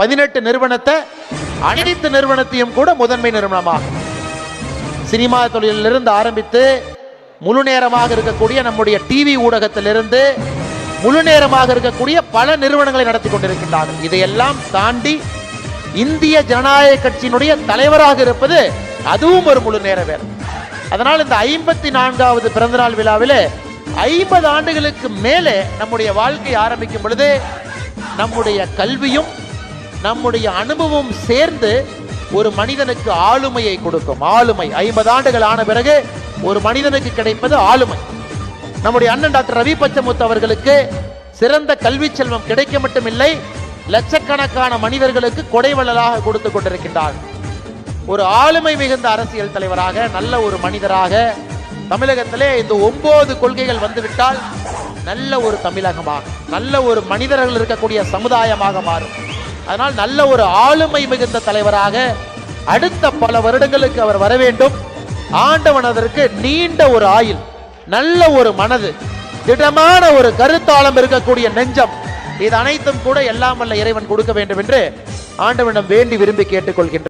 பதினெட்டு நிறுவனத்தை அனைத்து நிறுவனத்தையும் கூட முதன்மை நிறுவனமாக. சினிமா தொழிலிருந்து ஆரம்பித்து முழு நேரமாக இருக்கக்கூடிய நம்முடைய டிவி ஊடகத்திலிருந்து முழு நேரமாக இருக்கக்கூடிய பல நிறுவனங்களை நடத்தி கொண்டிருக்கின்றார்கள். இதையெல்லாம் தாண்டி இந்திய ஜனநாயக கட்சியினுடைய தலைவராக இருப்பது அதுவும் ஒரு முழு நேர வேலை. அதனால் இந்த ஐம்பத்தி நான்காவது பிறந்தநாள் விழாவில் ஐம்பது ஆண்டுகளுக்கு மேலே நம்முடைய வாழ்க்கை ஆரம்பிக்கும் பொழுது நம்முடைய கல்வியும் நம்முடைய அனுபவம் சேர்ந்து ஒரு மனிதனுக்கு ஆளுமையை கொடுக்கும். ஆளுமை. ஐம்பது ஆண்டுகள் ஆன பிறகு ஒரு மனிதனுக்கு கிடைப்பது ஆளுமை. நம்முடைய அண்ணன் டாக்டர் ரவி பச்சமுத்து அவர்களுக்கு சிறந்த கல்வி செல்வம் கிடைக்க மட்டுமில்லை லட்சக்கணக்கான மனிதர்களுக்கு கொடைவள்ளலாக கொடுத்து கொண்டிருக்கின்றார். ஒரு ஆளுமை மிகுந்த அரசியல் தலைவராக நல்ல ஒரு மனிதராக தமிழகத்திலே இந்த ஒன்பது கொள்கைகள் வந்துவிட்டால் நல்ல ஒரு தமிழகமாக நல்ல ஒரு மனிதர்கள் இருக்கக்கூடிய சமுதாயமாக மாறும். அதனால் நல்ல ஒரு ஆளுமை மிகுந்த தலைவராக அடுத்த பல வருடங்களுக்கு அவர் வர வேண்டும். ஆண்டவன் அதற்கு நீண்ட ஒரு ஆயுள் நல்ல ஒரு மனது திடமான ஒரு கருத்தாளம் இருக்கக்கூடிய நெஞ்சம். இது அனைத்தும் கூட எல்லாம் வல்ல இறைவன் கொடுக்க வேண்டும் என்று ஆண்டவனிடம் வேண்டி விரும்பி கேட்டுக்கொள்கின்ற